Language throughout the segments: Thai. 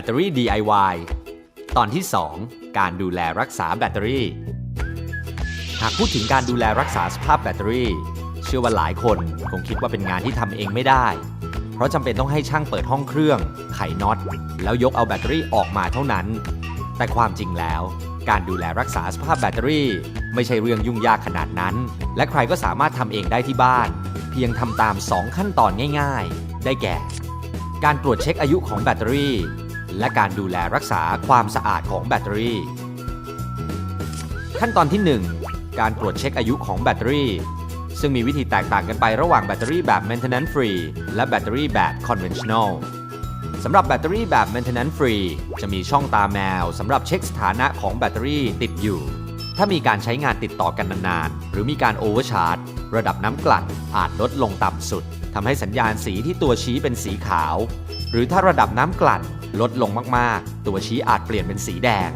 ตเตอรี่ DIY ตอนที่ 2 การดูแลรักษาแบตเตอรี่ หากพูดถึงการดูแลรักษาสภาพแบตเตอรี่ เชื่อว่าหลายคนคงคิดว่าเป็นงานที่ทำเองไม่ได้ เพราะจำเป็นต้องให้ช่างเปิดห้องเครื่อง ไขน็อต แล้วยกเอาแบตเตอรี่ออกมาเท่านั้น แต่ความจริงแล้วการดูแลรักษาสภาพแบตเตอรี่ ไม่ใช่เรื่องยุ่งยากขนาดนั้น และใครก็สามารถทำเองได้ที่บ้าน เพียงทำตาม 2 ขั้นตอนง่าย ๆ ได้แก่ การตรวจเช็คอายุของแบตเตอรี่ และการดูแลรักษาความสะอาดของแบตเตอรี่ ขั้นตอนที่ 1 การตรวจเช็คอายุของแบตเตอรี่ ซึ่งมีวิธีแตกต่างกันไประหว่างแบตเตอรี่แบบ maintenance free และแบตเตอรี่แบบ conventional สำหรับแบตเตอรี่แบบ maintenance free จะมีช่องตาแมวสำหรับเช็คสถานะของแบตเตอรี่ติดอยู่ ถ้ามีการใช้งานติดต่อกันนานๆ หรือมีการโอเวอร์ชาร์จระดับน้ำกลั่นอาจลดลงต่ำสุดทำให้สัญญาณสีที่ตัวชี้เป็นสีขาว หรือถ้าระดับน้ำกลั่น ลดลงมากๆ ตัวชี้อาจเปลี่ยนเป็นสีแดง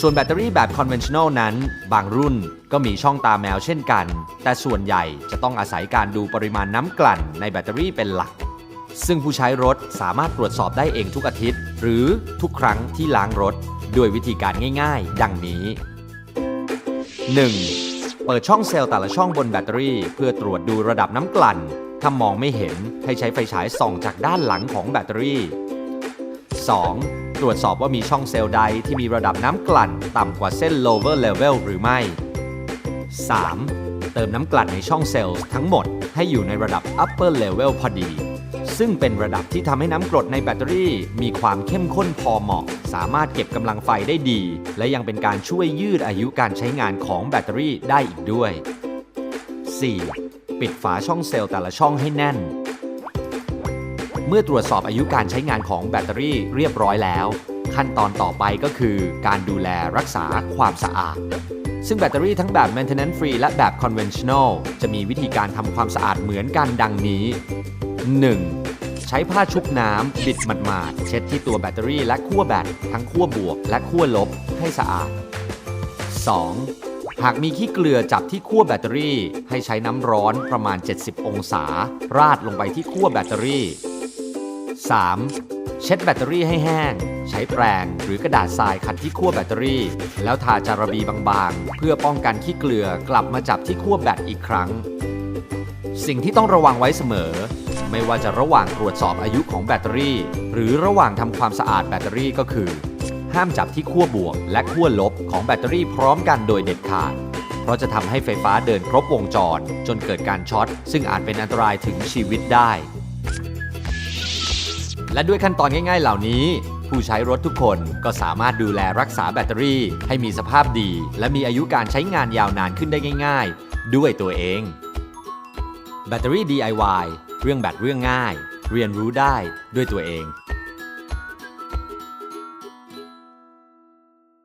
ส่วนแบตเตอรี่แบบ conventional นั้น บางรุ่นก็มีช่องตาแมวเช่นกัน แต่ส่วนใหญ่จะต้องอาศัยการดูปริมาณน้ำกลั่นในแบตเตอรี่เป็นหลัก ซึ่งผู้ใช้รถสามารถตรวจสอบได้เองทุกอาทิตย์ หรือทุกครั้งที่ล้างรถด้วยวิธีการง่าย ๆ ดังนี้ 1. เปิดช่องเซลล์แต่ละช่องบนแบตเตอรี่ เพื่อตรวจดูระดับน้ำกลั่น ถ้ามองไม่เห็นให้ใช้ไฟฉายส่องจากด้านหลังของแบตเตอรี่ 2. ตรวจสอบว่ามีช่องเซลล์ใดที่มีระดับน้ำกลั่นต่ำกว่าเส้น lower level หรือไม่ 3. เติมน้ำกลั่นในช่องเซลล์ทั้งหมดให้อยู่ในระดับ upper level พอดี ซึ่งเป็นระดับที่ทำให้น้ำกรดในแบตเตอรี่ มีความเข้มข้นพอเหมาะ สามารถเก็บกำลังไฟได้ดี และยังเป็นการช่วยยืดอายุการใช้งานของแบตเตอรี่ได้อีกด้วย 4. ปิดฝาช่องเซลล์แต่ละช่องให้แน่น เมื่อตรวจสอบอายุการใช้งานของแบตเตอรี่เรียบร้อยแล้ว ขั้นตอนต่อไปก็คือการดูแลรักษาความสะอาด ซึ่งแบตเตอรี่ทั้งแบบ maintenance free และแบบ conventional จะมีวิธีการทำความสะอาดเหมือนกันดังนี้ 1. ใช้ผ้าชุบน้ำบิดหมาดๆเช็ดที่ตัวแบตเตอรี่และขั้วแบตทั้งขั้วบวกและขั้วลบให้สะอาด 2. หากมีขี้เกลือจับที่ขั้วแบตเตอรี่ ให้ใช้น้ำร้อนประมาณ 70 องศา ราดลงไปที่ขั้วแบตเตอรี่ 3. เช็ดแบตเตอรี่ให้แห้ง ใช้แปรงหรือกระดาษทรายขัดที่ขั้วแบตเตอรี่ แล้วทาจาระบีบางๆ เพื่อป้องกันขี้เกลือกลับมาจับที่ขั้วแบตอีกครั้ง สิ่งที่ต้องระวังไว้เสมอ ไม่ว่าจะระหว่างตรวจสอบอายุของแบตเตอรี่ หรือระหว่างทำความสะอาดแบตเตอรี่ก็คือ ห้ามจับที่ขั้วบวก และขั้วลบของแบตเตอรี่พร้อมกันโดยเด็ดขาดเพราะจะทำให้ไฟฟ้าเดินครบวงจร จนเกิดการช็อต ซึ่งอาจเป็นอันตรายถึงชีวิตได้ และด้วยขั้นตอนง่าย ๆ เหล่านี้ ผู้ใช้รถทุกคนก็สามารถดูแลรักษาแบตเตอรี่ ให้มีสภาพดี และมีอายุการใช้งานยาวนานขึ้นได้ง่าย ๆ ด้วยตัวเอง แบตเตอรี่ DIY เรื่องแบตเรื่องง่าย เรียนรู้ได้ด้วยตัวเอง